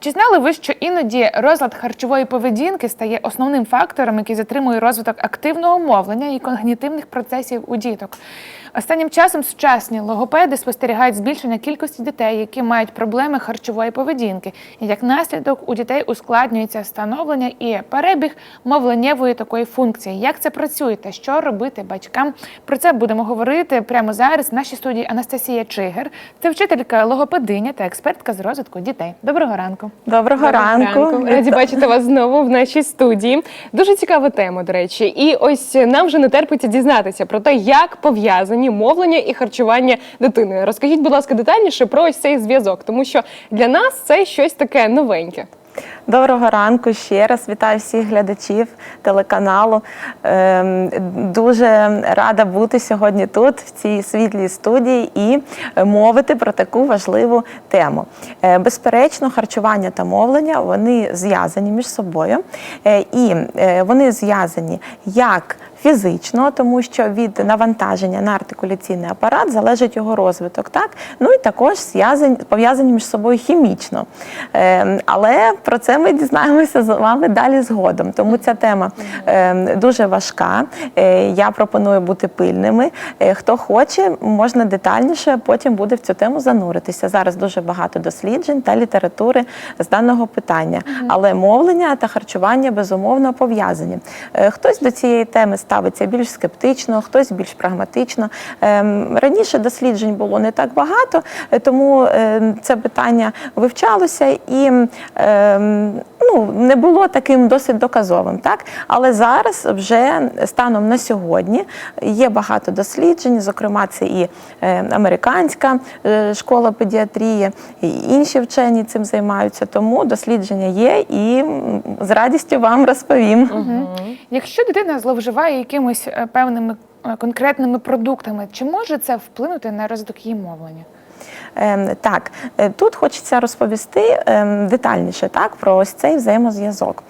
Чи знали ви, що іноді розлад харчової поведінки стає основним фактором, який затримує розвиток активного мовлення і когнітивних процесів у діток? Останнім часом сучасні логопеди спостерігають збільшення кількості дітей, які мають проблеми харчової поведінки, і як наслідок у дітей ускладнюється становлення і перебіг мовленнєвої такої функції. Як це працює та що робити батькам? Про це будемо говорити прямо зараз. В нашій студії Анастасія Чигер, це вчителька логопединя та експертка з розвитку дітей. Доброго ранку. Доброго, ранку. Раді бачити вас знову в нашій студії. Дуже цікава тема, до речі. І ось нам вже не терпиться дізнатися про те, як пов'язані мовлення і харчування дитини. Розкажіть, будь ласка, детальніше про ось цей зв'язок, тому що для нас це щось таке новеньке. Доброго ранку ще раз. Вітаю всіх глядачів телеканалу. Ем, Дуже рада бути сьогодні тут, в цій світлій студії, і мовити про таку важливу тему. Е, Безперечно, харчування та мовлення вони зв'язані між собою, Е, і е, вони зв'язані як Фізично, тому що від навантаження на артикуляційний апарат залежить його розвиток, так ну і також пов'язані між собою хімічно. Е, але про це ми дізнаємося з вами далі згодом. Тому ця тема е, дуже важка. Е, я пропоную бути пильними. Е, хто хоче, можна детальніше потім буде в цю тему зануритися. Зараз дуже багато досліджень та літератури з даного питання. Але мовлення та харчування безумовно пов'язані. Е, Хтось до цієї теми ставиться більш скептично, хтось більш прагматично. Ем, Раніше досліджень було не так багато, е, тому е, це питання вивчалося і ем, ну, не було таким досить доказовим. Так? Але зараз вже станом на сьогодні є багато досліджень, зокрема, це і американська е, школа педіатрії, і інші вчені цим займаються. Тому дослідження є і з радістю вам розповім. Якщо дитина зловживає якимись е, певними е, конкретними продуктами, чи може це вплинути на розвиток її мовлення? Ем, Так, е, тут хочеться розповісти ем, детальніше так, про ось цей взаємозв'язок.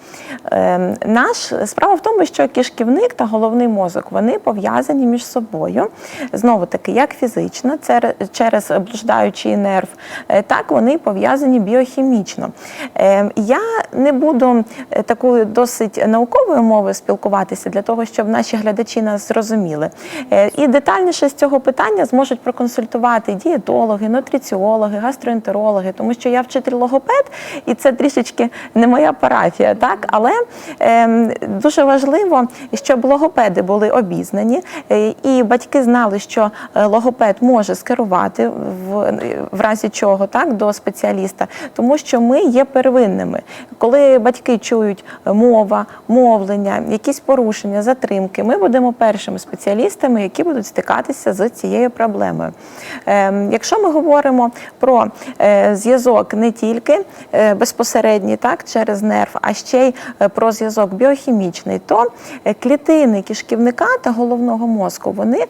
Ем, Наш справа в тому, що кишківник та головний мозок вони пов'язані між собою. Знову таки, як фізично, це через блуждаючий нерв, е, так вони пов'язані біохімічно. Я не буду е, такою досить науковою мовою спілкуватися для того, щоб наші глядачі нас зрозуміли. І детальніше з цього питання зможуть проконсультувати дієтологи, нутриціологи, гастроентерологи, тому що я вчитель логопед, і це трішечки не моя парафія, так але ем, дуже важливо, щоб логопеди були обізнані, е, і батьки знали, що е, логопед може скерувати в, в разі чого так до спеціаліста, тому що ми є первинними. Коли батьки чують е, мова, мовлення, якісь порушення, затримки, ми будемо першими спеціалістами, які будуть стикатися з цією проблемою. Ем, Якщо ми говоримо про е, зв'язок не тільки е, безпосередній, так через нерв, а ще й е, про зв'язок біохімічний, то клітини кишківника та головного мозку вони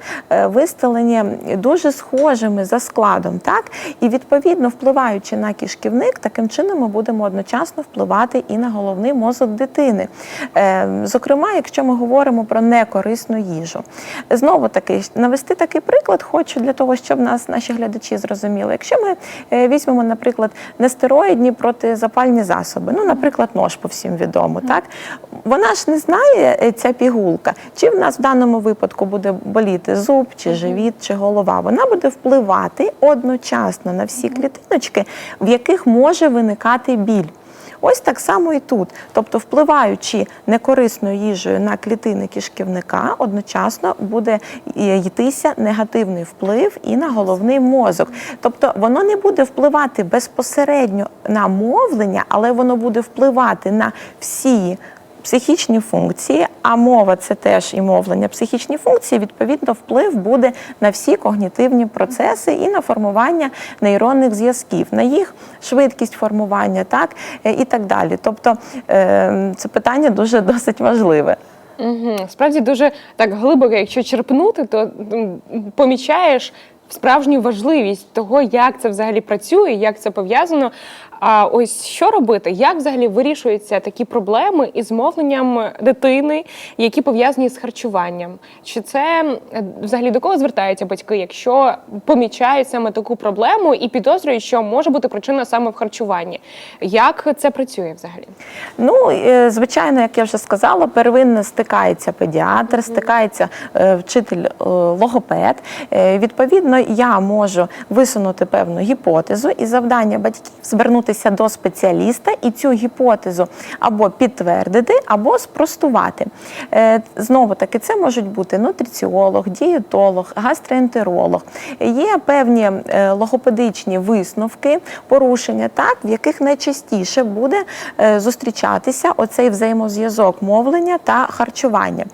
виставлені дуже схожими за складом, так і відповідно впливаючи на кишківник, таким чином ми будемо одночасно впливати і на головний мозок дитини. Зокрема, якщо ми говоримо про некорисну їжу, знову таки навести такий приклад, хочу для того, щоб нас наші глядачі зрозуміли. Якщо ми е, візьмемо, наприклад, нестероїдні протизапальні засоби, ну, наприклад, нож по всім відомо, так вона ж не знає е, ця пігулка, чи в нас в даному випадку буде боліти зуб, чи живіт, чи голова. Вона буде впливати одночасно на всі клітиночки, в яких може виникати біль. Ось так само і тут. Тобто, впливаючи некорисною їжею на клітини кишківника, одночасно буде йтися негативний вплив і на головний мозок. Тобто воно не буде впливати безпосередньо на мовлення, але воно буде впливати на всі. Психічні функції, а мова це теж і мовлення, психічні функції, відповідно, вплив буде на всі когнітивні процеси і на формування нейронних зв'язків, на їх швидкість формування, так е, і так далі. Тобто е, це питання дуже досить важливе. Угу. Справді дуже так глибоко, якщо черпнути, то помічаєш справжню важливість того, як це взагалі працює, як це пов'язано. А ось що робити? Як взагалі вирішуються такі проблеми із мовленням дитини, які пов'язані з харчуванням? Чи це взагалі до кого звертаються батьки, якщо помічають саме таку проблему і підозрюють, що може бути причина саме в харчуванні? Як це працює взагалі? Ну, е, звичайно, як я вже сказала, первинно стикається педіатр, стикається е, вчитель е, логопед. Відповідно, я можу висунути певну гіпотезу, і завдання батьків звернутися до спеціаліста і цю гіпотезу або підтвердити, або спростувати. Е, Знову таки, це можуть бути нутриціолог, дієтолог, гастроентеролог. Є певні е, логопедичні висновки, порушення, так, в яких найчастіше буде е, зустрічатися оцей взаємозв'язок мовлення та харчування.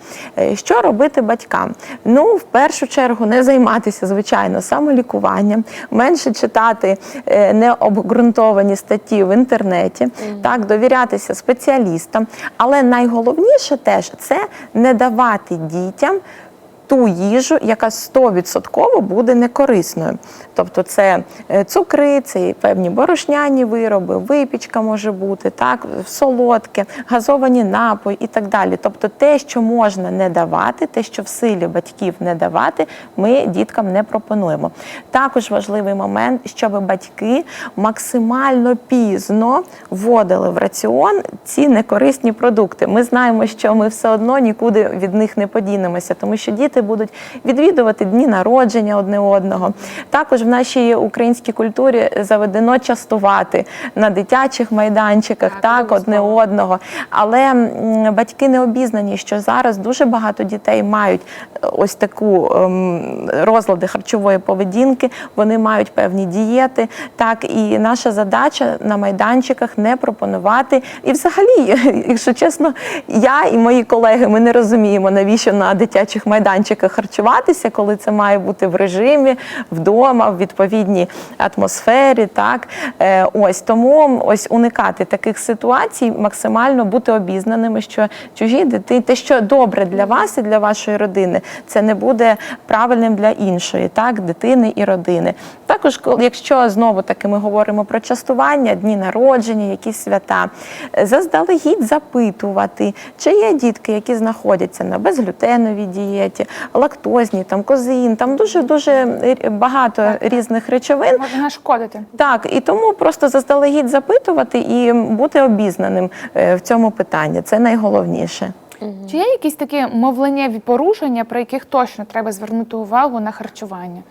Що робити батькам? Ну, в першу чергу, не займатися, звичайно, самолікуванням, менше читати необґрунтовані статті в інтернеті, так, довірятися спеціалістам. Але найголовніше теж це не давати дітям ту їжу, яка 100% буде некорисною. Тобто це е, цукри, це певні борошняні вироби, випічка може бути, так, солодке, газовані напої і так далі. Тобто те, що можна не давати, те, що в силі батьків не давати, ми діткам не пропонуємо. Також важливий момент, щоб батьки максимально пізно вводили в раціон ці некорисні продукти. Ми знаємо, що ми все одно нікуди від них не подінемося, тому що діти будуть відвідувати дні народження одне одного. Також в нашій українській культурі заведено частувати на дитячих майданчиках, Так, так, одне одного. Але батьки не обізнані, що зараз дуже багато дітей мають е, ось таку ем, розлади харчової поведінки, вони мають певні дієти. Так, і наша задача на майданчиках не пропонувати. І взагалі, якщо чесно, я і мої колеги ми не розуміємо, навіщо на дитячих майданчиках харчуватися, коли це має бути в режимі, вдома, в відповідній атмосфері. Так, Е, ось тому ось уникати таких ситуацій, максимально бути обізнаними, що чужі дитини, те, що добре для вас і для вашої родини, це не буде правильним для іншої, так, дитини і родини. Також, якщо знову таки ми говоримо про частування, дні народження, якісь свята, е, заздалегідь запитувати, чи є дітки, які знаходяться на безглютеновій дієті, лактозні, там козин, там дуже дуже багато різних речовин. Може нашкодити. Так, і тому просто заздалегідь запитувати і бути обізнаним е, в цьому питанні. Це найголовніше. Чи є якісь такі мовленнєві порушення, про яких точно треба звернути увагу на харчування?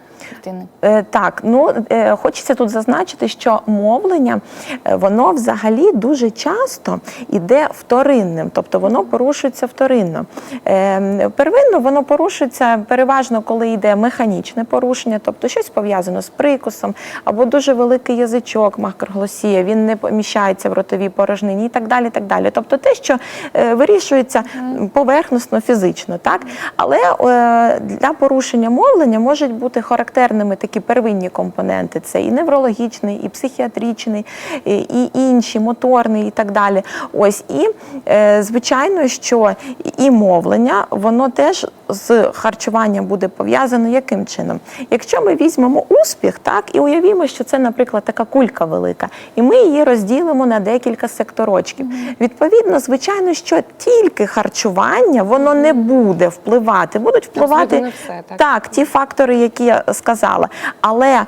Е, Так, ну е, хочеться тут зазначити, що мовлення е, воно взагалі дуже часто іде вторинним, тобто воно порушується вторинно. Е, Первинно воно порушується переважно, коли йде механічне порушення, тобто щось пов'язано з прикусом, або дуже великий язичок, макроглосія, він не поміщається в ротовій порожнині і так далі. так далі. Тобто те, що е, вирішується поверхносно, фізично, так? Але е, для порушення мовлення можуть бути характерними такі первинні компоненти: це і неврологічний, і психіатричний, і, і інші, моторний і так далі. Ось і е, звичайно, що і мовлення, воно теж з харчуванням буде пов'язано яким чином? Якщо ми візьмемо успіх, так і уявімо, що це, наприклад, така кулька велика, і ми її розділимо на декілька секторочків. Відповідно, звичайно, що тільки харчування воно не буде впливати, будуть впливати все, так. так, ті фактори, які я сказала. Але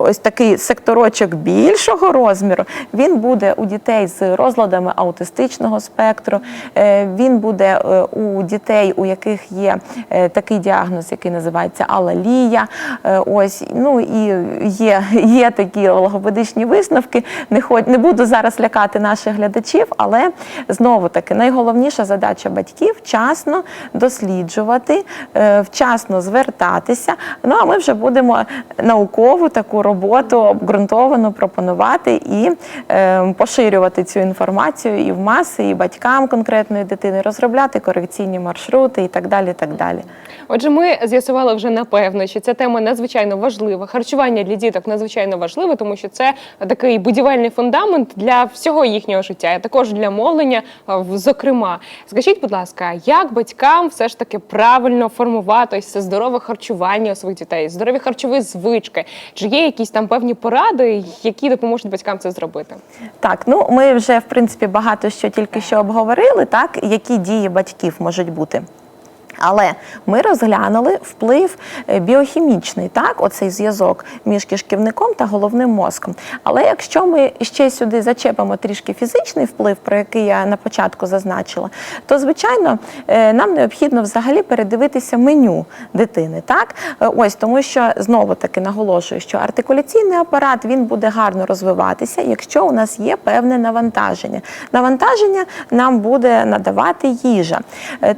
ось такий секторочок більшого розміру, він буде у дітей з розладами аутистичного спектру, е, він буде е, у дітей, у яких є е, такий діагноз, який називається алалія. Ось, ну і є, є такі логопедичні висновки. Не, ход, не буду зараз лякати наших глядачів, але знову таки найголовніша задача батьків вчасно досліджувати, вчасно звертатися. Ну а ми вже будемо наукову таку роботу обґрунтовано пропонувати і е, поширювати цю інформацію і в маси, і батькам конкретної дитини, розробляти корекційні маршрути і так далі. І так далі. Отже, ми з'ясували вже напевно, що ця тема надзвичайно важлива. Харчування для діток надзвичайно важливе, тому що це такий будівельний фундамент для всього їхнього життя, і також для мовлення. Зокрема, скажіть, будь ласка, як батькам все ж таки правильно формувати це здорове харчування у своїх дітей, здорові харчові звички? Чи є якісь там певні поради, які допоможуть батькам це зробити? Так, ну ми вже в принципі багато що тільки що обговорили, так які дії батьків можуть бути. Але ми розглянули вплив е, біохімічний, так, оцей зв'язок між кишківником та головним мозком. Але якщо ми ще сюди зачепимо трішки фізичний вплив, про який я на початку зазначила, то звичайно е, нам необхідно взагалі передивитися меню дитини. Так, Е, ось тому, що знову таки наголошую, що артикуляційний апарат він буде гарно розвиватися, якщо у нас є певне навантаження. Навантаження нам буде надавати їжа.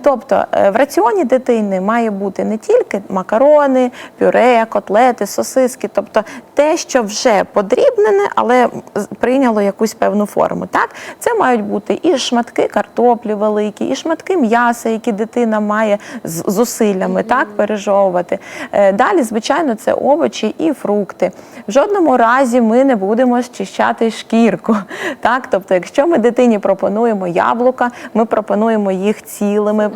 Тобто в раціоні дитини має бути не тільки макарони, пюре, котлети, сосиски, тобто те, що вже подрібнене, але прийняло якусь певну форму. Так, це мають бути і шматки картоплі великі, і шматки м'яса, які дитина має з зусиллями так пережовувати. Е, Далі, звичайно, це овочі і фрукти. В жодному разі ми не будемо щищати шкірку. Так, тобто, якщо ми дитині пропонуємо яблука, ми пропонуємо їх цілими,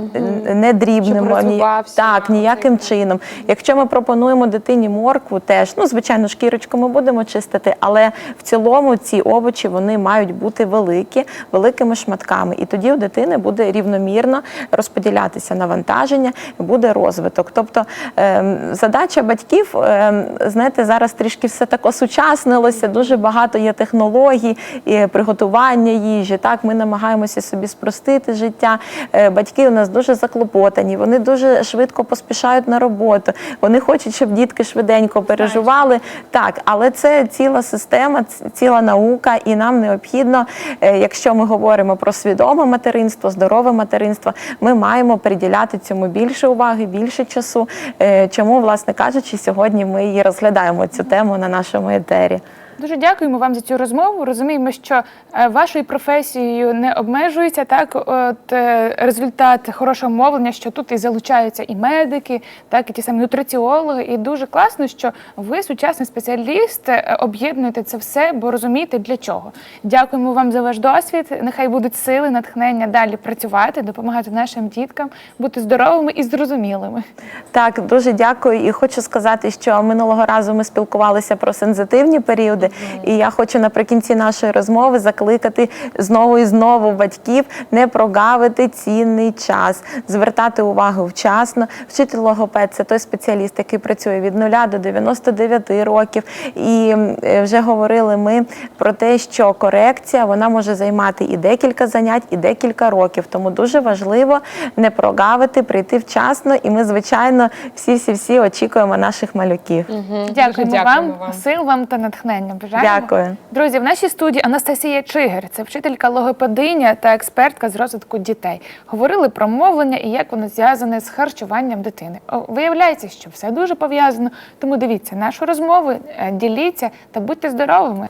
не дрібними. Щоб ні- Так, ніяким чином. Якщо ми пропонуємо дитині моркву, теж ну звичайно, шкірочку ми будемо чистити, але в цілому ці овочі вони мають бути великі, великими шматками. І тоді у дитини буде рівномірно розподілятися навантаження, буде розвиток. Тобто ем, задача батьків, ем, знаєте, зараз трішки все так осучаснилося, дуже багато є технологій і приготування їжі. Так, ми намагаємося собі спростити життя. Е, Батьки у нас дуже заклопотані, вони дуже швидко поспішають на роботу. Вони хочуть, щоб дітки швиденько переживали. Так, але це ціла система, ціла наука, і нам необхідно, е, якщо ми говоримо про свідоме материнство, здорове материнство, ми маємо приділяти цьому більше уваги, більше часу. Е, Чому, власне кажучи, сьогодні ми і розглядаємо цю тему на нашому етері. Дуже дякуємо вам за цю розмову. Розуміємо, що е, вашою професією не обмежується так. От е, результат хорошого мовлення, що тут і залучаються і медики, так і ті самі нутриціологи. І дуже класно, що ви, сучасний спеціаліст, е, об'єднуєте це все, бо розумієте для чого. Дякуємо вам за ваш досвід. Нехай будуть сили, натхнення далі працювати, допомагати нашим діткам бути здоровими і зрозумілими. Так, дуже дякую. І хочу сказати, що минулого разу ми спілкувалися про сензитивні періоди. І я хочу наприкінці нашої розмови закликати знову і знову батьків не прогавити цінний час, звертати увагу вчасно. Вчитель логопед це той спеціаліст, який працює від 0 до 99 років. І е, вже говорили ми про те, що корекція вона може займати і декілька занять, і декілька років. Тому дуже важливо не прогавити, прийти вчасно. І ми, звичайно, всі всі всі очікуємо наших малюків. Дуже Дякуємо дякуємо вам, вам. сил вам та натхнення. Бажаємо. Дякую. Друзі, в нашій студії Анастасія Чигир, це вчителька логопединя та експертка з розвитку дітей. Говорили про мовлення і як воно зв'язане з харчуванням дитини. Виявляється, що все дуже пов'язано. Тому дивіться нашу розмову, е, діліться та будьте здоровими.